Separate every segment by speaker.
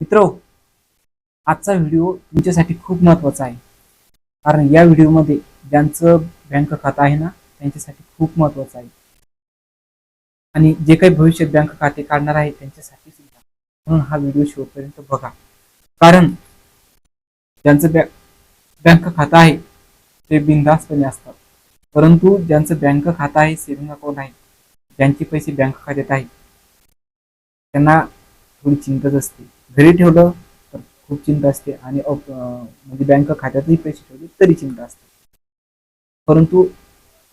Speaker 1: मित्र आजचा व्हिडिओ तुमच्यासाठी खूप महत्त्वाचा आहे. कारण या व्हिडिओमध्ये ज्यांचं बँक खातं आहे ना त्यांच्यासाठी खूप महत्वाचं आहे. आणि जे काही भविष्यात बँक खाते काढणार आहे त्यांच्यासाठी सुद्धा. म्हणून हा व्हिडिओ शेवटपर्यंत बघा. कारण ज्यांचं बँक बँक खातं आहे ते बिनधास्तपणे असतात. परंतु ज्यांचं बँक खातं आहे सेव्हिंग अकाउंट आहे ज्यांचे पैसे बँक खात्यात आहे त्यांना थोडी चिंताच असते. घरी ठेवलं तर खूप चिंता असते आणि म्हणजे बँक खात्यातही पैसे ठेवले तरी चिंता असते. परंतु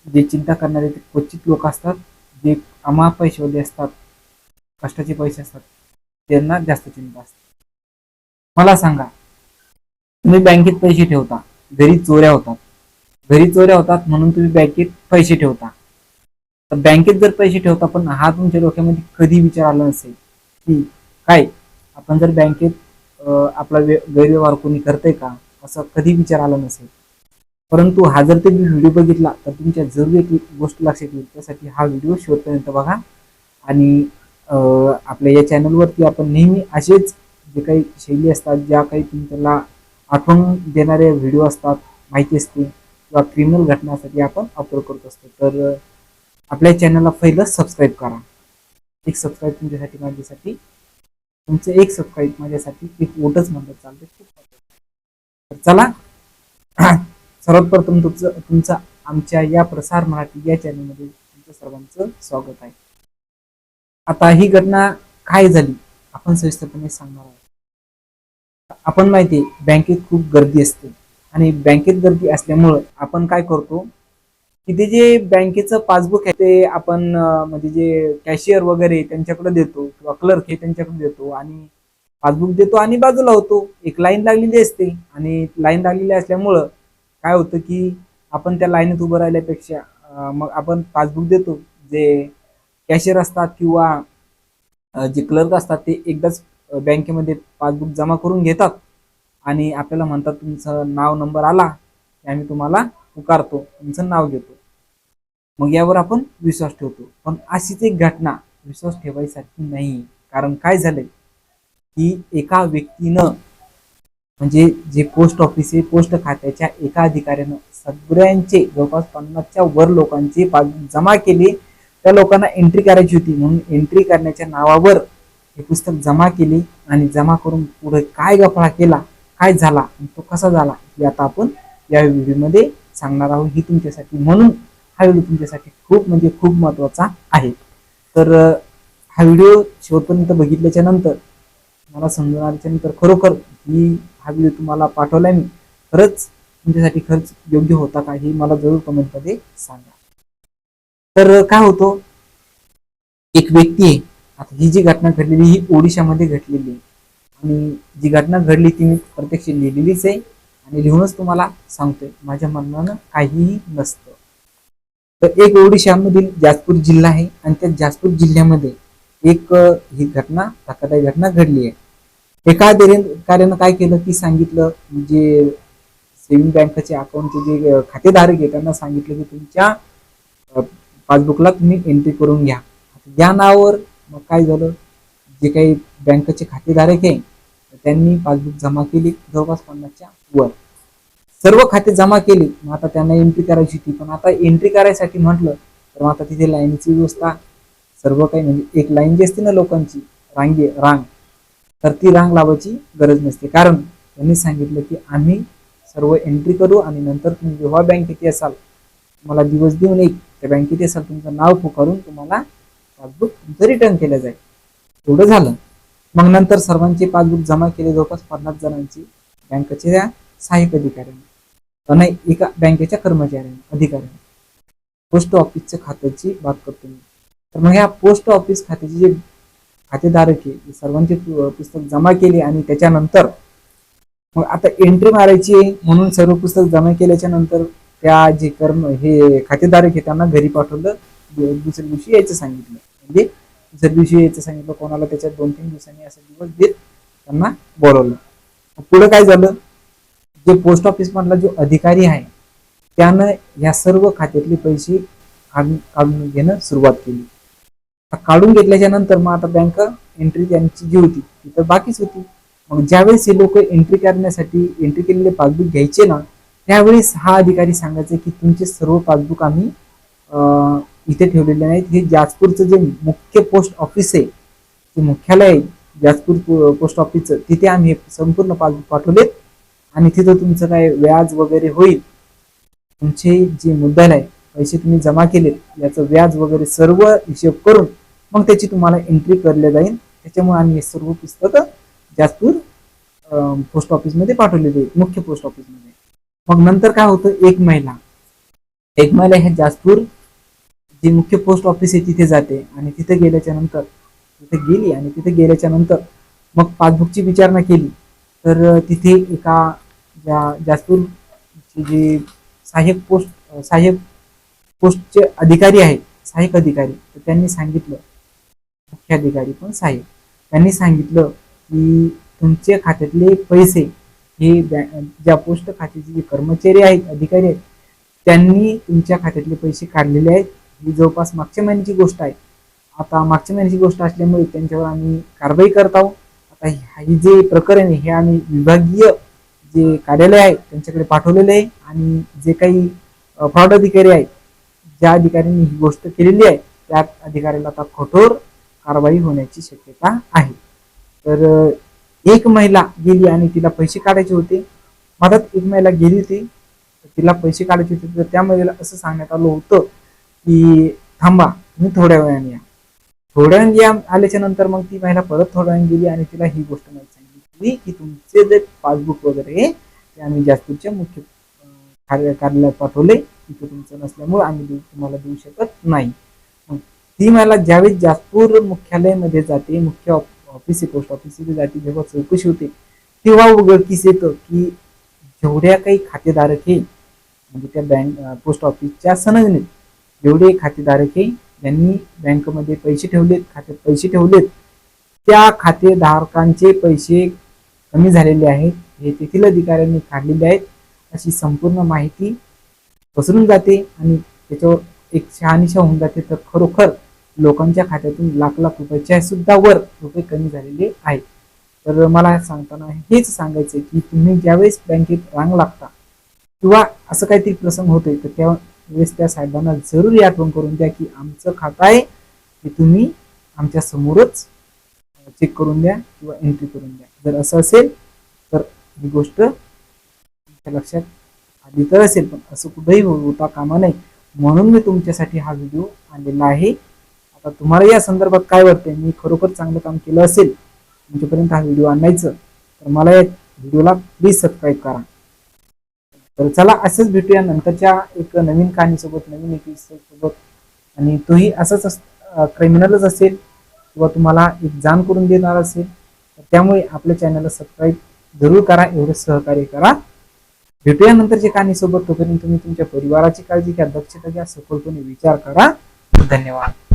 Speaker 1: जे चिंता करणारे ते क्वचित लोक असतात जे आम्हा पैसेवाले असतात कष्टाचे पैसे असतात त्यांना जास्त चिंता असते. मला सांगा तुम्ही बँकेत पैसे ठेवता घरी चोऱ्या होतात. घरी चोऱ्या होतात म्हणून तुम्ही बँकेत पैसे ठेवता. तर बँकेत जर पैसे ठेवता पण हा तुमच्या डोक्यामध्ये कधी विचार आला नसेल की काय आपण जर बँकेत आपला वे- गैरव्यवहार कोणी करतंय का? असं कधी विचार आला नसेल? परंतु हा जर तुम्ही व्हिडिओ बघितला तर तुमच्या जरूर एक गोष्ट लक्षात येईल. त्यासाठी हा व्हिडिओ शेवटपर्यंत बघा. आणि आपल्या या चॅनलवरती आपण नेहमी असेच जे काही शैली असतात ज्या काही तुमच्याला आठवण देणारे व्हिडिओ असतात माहिती असते किंवा क्रिमिनल घटनासाठी आपण अपलोड करत असतो. तर आपल्या चॅनलला पहिलं सबस्क्राईब करा. एक सबस्क्राईब तुमच्यासाठी माझ्यासाठी तुमचं एक सबस्क्राईब माझ्यासाठी एक वोटच म्हणलं चालते खूप तर चला सर्वात प्रथम तुमचं तुमचं आमच्या या प्रसार मराठी या चॅनलमध्ये तुमचं सर्वांचं स्वागत आहे. आता ही घटना काय झाली आपण सविस्तरपणे सांगणार आहोत. आपण माहिती बँकेत खूप गर्दी असते. आणि बँकेत गर्दी असल्यामुळं आपण काय करतो तिथे जे बँकेचं पासबुक आहे ते आपण म्हणजे जे कॅशियर वगैरे त्यांच्याकडे देतो किंवा क्लर्क हे त्यांच्याकडे देतो आणि पासबुक देतो आणि बाजूला होतो. एक लाईन लागलेली असते आणि लाईन लागलेली असल्यामुळं काय होतं की आपण त्या लाईनीत उभं राहिल्यापेक्षा मग आपण पासबुक देतो. जे कॅशियर असतात किंवा जे क्लर्क असतात ते एकदाच बँकेमध्ये पासबुक जमा करून घेतात आणि आपल्याला म्हणतात तुमचं नाव नंबर आला की आम्ही तुम्हाला पुकारतो त्यांचं नाव घेतो. मग यावर आपण विश्वास ठेवतो. पण अशीच एक घटना विश्वास ठेवायसाठी नाही. कारण काय झालंय? की एका व्यक्तीनं म्हणजे जे पोस्ट ऑफिस आहे पोस्ट खात्याच्या एका अधिकाऱ्यानं सगळ्यांचे जवळपास पन्नासच्या वर लोकांचे जमा केले. त्या लोकांना एंट्री करायची होती. म्हणून एंट्री करण्याच्या नावावर हे पुस्तक जमा केले आणि जमा करून पुढे काय गफळा केला काय झाला तो कसा झाला हे आता आपण या व्हिडिओमध्ये सांगणार आहोत ही तुमच्यासाठी. म्हणून हा व्हिडिओ तुमच्यासाठी खूप म्हणजे खूप महत्त्वाचा आहे. तर हा व्हिडिओ शेवटपर्यंत बघितल्याच्या नंतर मला समजून आल्याच्यानंतर खरोखर मी हा व्हिडिओ तुम्हाला पाठवला मी. खरंच तुमच्यासाठी खर्च योग्य होता का हे मला जरूर कमेंटमध्ये सांगा. तर काय होतो? एक व्यक्ती आहे. आता ही जी घटना घडलेली ही ओडिशामध्ये घडलेली आहे. आणि जी घटना घडली ती मी प्रत्यक्ष लिहिलेलीच आहे. आणि लिहूनच तुम्हाला सांगतोय माझ्या मनानं काहीही नसतं. तर एक ओडिशामधील जाजपूर जिल्हा आहे आणि त्या जाजपूर जिल्ह्यामध्ये एक ही घटना धक्कादायी घटना घडली आहे. एका अधिकाऱ्यानं काय केलं की सांगितलं जे सेव्हिंग बँकचे अकाउंटचे जे खातेधारक आहे त्यांना सांगितलं की तुमच्या पासबुकला तुम्ही एंट्री करून घ्या. या नावावर मग काय झालं जे काही बँकेचे खातेधारक आहे त्यांनी पासबुक जमा केली जवळपास पन्नासच्या वर. सर्व खाते जमा केली. मग आता त्यांना एंट्री करायची होती. पण आता एंट्री करायसाठी म्हटलं तर मग आता तिथे लाईनची व्यवस्था सर्व काही म्हणजे एक लाईन जी असते ना लोकांची रांगे रांग तर ती रांग लावायची गरज नसते. कारण त्यांनी सांगितलं की आम्ही सर्व एंट्री करू आणि नंतर तुम्ही जेव्हा बँकेत असाल तुम्हाला दिवस देऊन एक त्या बँकेत असाल तुमचं नाव पुकारून तुम्हाला पासबुक तुमचं रिटर्न केलं जाईल. एवढं झालं. मग नंतर सर्वांचे पासबुक जमा केले जवळपास पन्नास जणांची बँकेच्या सहाय्यक अधिकाऱ्यांनी. नाही एका बँकेच्या कर्मचाऱ्याने अधिकाऱ्यांनी. पोस्ट ऑफिसच्या खात्याची बात करतो मी. तर मग ह्या पोस्ट ऑफिस खात्याचे जे खातेधारक आहे सर्वांचे पुस्तक जमा केले आणि त्याच्यानंतर मग आता एंट्री मारायची आहे म्हणून सर्व पुस्तक जमा केल्याच्यानंतर त्या जे कर्म हे खातेधारक आहे त्यांना घरी पाठवलं. दुसऱ्या दिवशी यायचं सांगितलं. म्हणजे दुसऱ्या दिवशी यायचं सांगितलं कोणाला त्याच्यात दोन तीन दिवसांनी असं दिवस देत त्यांना बोलवलं. पुढं पुढे काय झालं? जे पोस्ट ऑफिस मधला जो अधिकारी आहे त्यानं या सर्व खात्यातले पैसे काढून काढून घेणं सुरुवात केली. काढून घेतल्याच्या नंतर मग आता बँक एंट्री त्यांची जी होती ती तर बाकीच होती. मग ज्यावेळेस हे लोक एंट्री करण्यासाठी एंट्री केलेले पासबुक घ्यायचे ना त्यावेळेस हा अधिकारी सांगायचे की तुमचे सर्व पासबुक आम्ही इथे ठेवलेले नाहीत हे जाजपूरचं जे मुख्य पोस्ट ऑफिस आहे ते मुख्यालय आहे जाजपूर पोस्ट ऑफिसचं तिथे आम्ही संपूर्ण पासबुक पाठवलेत. आणि तिथं तुमचं काय व्याज वगैरे होईल? तुमचे जे मुद्दल आहे पैसे तुम्ही जमा केलेत याचं व्याज वगैरे सर्व हिशेब करून मग त्याची तुम्हाला एंट्री करले जाईल. त्याच्यामुळे आम्ही हे सर्व पुस्तक जाजपूर पोस्ट ऑफिसमध्ये पाठवले जाईल मुख्य पोस्ट ऑफिसमध्ये मग नंतर काय होतं? एक महिला. एक महिला ह्या जाजपूर जे मुख्य पोस्ट ऑफिस आहे तिथे जाते आणि तिथे गेल्याच्यानंतर तिथे गेली आणि तिथे गेल्याच्यानंतर मग पासबुकची विचारणा केली. तर तिथे एका ज्या जाजपूरचे जे सहाय्यक पोस्ट सहाय्यक पोस्टचे अधिकारी आहेत सहाय्यक अधिकारी तर त्यांनी सांगितलं मुख्य अधिकारी पण सहाय्यक. त्यांनी सांगितलं की तुमच्या खात्यातले पैसे हे ज्या पोस्ट खात्याचे जे कर्मचारी आहेत अधिकारी आहेत त्यांनी तुमच्या खात्यातले पैसे काढलेले आहेत. ही जवळपास मागच्या महिन्याची गोष्ट आहे. आता मागच्या महिन्याची गोष्ट असल्यामुळे त्यांच्यावर आम्ही कारवाई करत आहोत. आता हे ही जे प्रकरण आहे हे आम्ही विभागीय जे कार्यालय आहे त्यांच्याकडे पाठवलेले आहे आणि जे काही फ्रॉड अधिकारी आहेत ज्या अधिकाऱ्यांनी ही गोष्ट केलेली आहे त्या अधिकाऱ्याला आता कठोर कारवाई होण्याची शक्यता आहे. तर एक महिला गेली आणि तिला पैसे काढायचे होते. मधात एक महिला गेली होती तर तिला पैसे काढायचे होते. तर त्या महिलेला असं सांगण्यात आलं होतं की थांबा मी थोड्या वेळाने या. थोड्या वेळाने या आल्याच्यानंतर मग ती महिला परत थोड्या वेळाने गेली आणि तिला ही गोष्ट माहिती असली की तुमचे जे पासबुक वगैरे हे ते आम्ही जास्तीच्या मुख्य कार्य कार्यालयात पाठवले. तिथे तुमचं नसल्यामुळे आम्ही देऊ तुम्हाला देऊ शकत नाही. ती मला ज्यावेळेस जाजपूर मुख्यालयामध्ये जाते मुख्य ऑफिस आहे पोस्ट ऑफिस जाते जेव्हा चौकशी होते तेव्हा उघडकीस येतं की जेवढ्या काही खातेधारक आहे म्हणजे त्या बँक पोस्ट ऑफिसच्या संलग्नित जेवढे खातेधारक आहे ज्यांनी बँकमध्ये पैसे ठेवलेत खात्यात पैसे ठेवलेत त्या खातेधारकांचे पैसे कमी झालेले आहेत हे तेथील अधिकाऱ्यांनी काढलेले आहेत. अशी संपूर्ण माहिती पसरून जाते आणि त्याच्यावर एक शहानिशा होऊन जाते. तर खरोखर लोकांच्या खात्यातून लाख लाख रुपयाच्या सुद्धा वर रुपये कमी झालेले आहेत. तर मला सांगताना हेच सांगायचं की तुम्ही ज्यावेळेस बँकेत रांग लागता किंवा असं काहीतरी प्रसंग होतोय तर त्यावेळेस त्या साहेबांना जरूर आठवण करून द्या की आमचं खातं आहे ते तुम्ही आमच्या समोरच चेक करून द्या किंवा एंट्री करून द्या. जर असं असेल तर ही गोष्ट तुमच्या लक्षात आली तर असेल पण असं कुठंही होता कामा नये. म्हणून मी तुमच्यासाठी हा व्हिडिओ आणलेला आहे. आता तुम्हाला या संदर्भात काय वाटतंय? मी खरोखर चांगलं काम केलं असेल तुमच्यापर्यंत हा व्हिडिओ आणायचं तर मला या व्हिडिओला प्लीज सबस्क्राईब करा. तर चला असंच भेटूया नंतरच्या एक नवीन कहाणीसोबत नवीन एपिसोड सोबत. आणि तोही असंच क्रिमिनलच असेल किंवा तुम्हाला एक जाण करून देणार असेल तर त्यामुळे आपल्या चॅनलला सबस्क्राईब जरूर करा एवढं सहकार्य करा. भेटूया नंतरच्या कहाणीसोबत. तोपर्यंत तुम्ही तुमच्या परिवाराची काळजी घ्या दक्षता घ्या सखोलपणे विचार करा. धन्यवाद.